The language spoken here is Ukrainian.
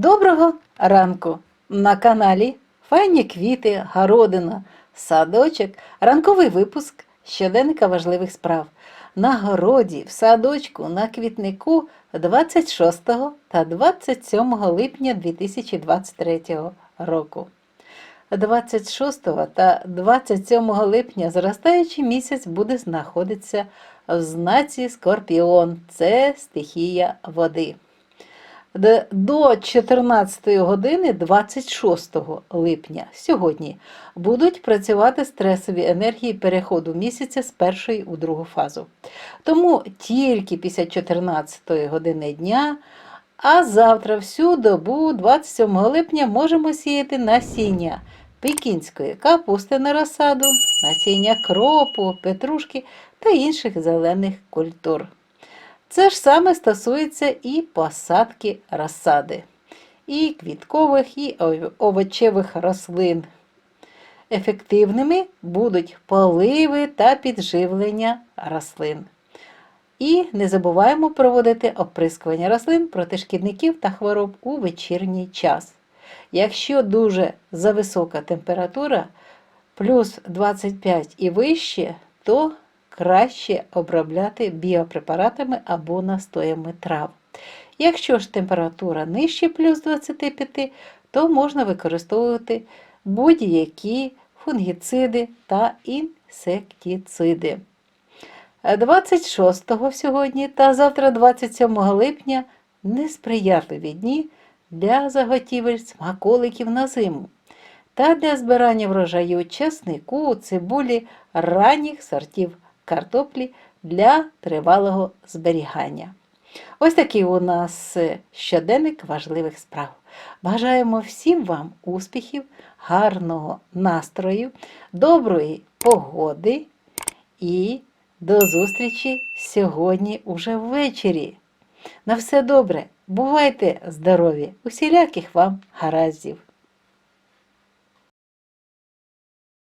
Доброго ранку! На каналі Файні квіти, городина, садочок, ранковий випуск щоденника важливих справ. На городі, в садочку, на квітнику 26 та 27 липня 2023 року. 26 та 27 липня зростаючий місяць буде знаходитися в знаці Скорпіон. Це стихія води. До 14 години 26 липня сьогодні будуть працювати стресові енергії переходу місяця з першої у другу фазу. Тому тільки після 14 години дня, а завтра всю добу, 27 липня, можемо сіяти насіння пекінської капусти на розсаду, насіння кропу, петрушки та інших зелених культур. Це ж саме стосується і посадки розсади, і квіткових, і овочевих рослин. Ефективними будуть поливи та підживлення рослин. І не забуваємо проводити оприскування рослин проти шкідників та хвороб у вечірній час. Якщо дуже зависока температура, плюс 25 і вище, то краще обробляти біопрепаратами або настоями трав. Якщо ж температура нижче плюс 25, то можна використовувати будь-які фунгіциди та інсектициди. 26 сьогодні та завтра 27 липня несприятливі дні для заготівель смаколиків на зиму та для збирання врожаю чеснику, цибулі, ранніх сортів картоплі для тривалого зберігання. Ось такий у нас щоденник важливих справ. Бажаємо всім вам успіхів, гарного настрою, доброї погоди і до зустрічі сьогодні уже ввечері. На все добре, бувайте здорові, усіляких вам гараздів!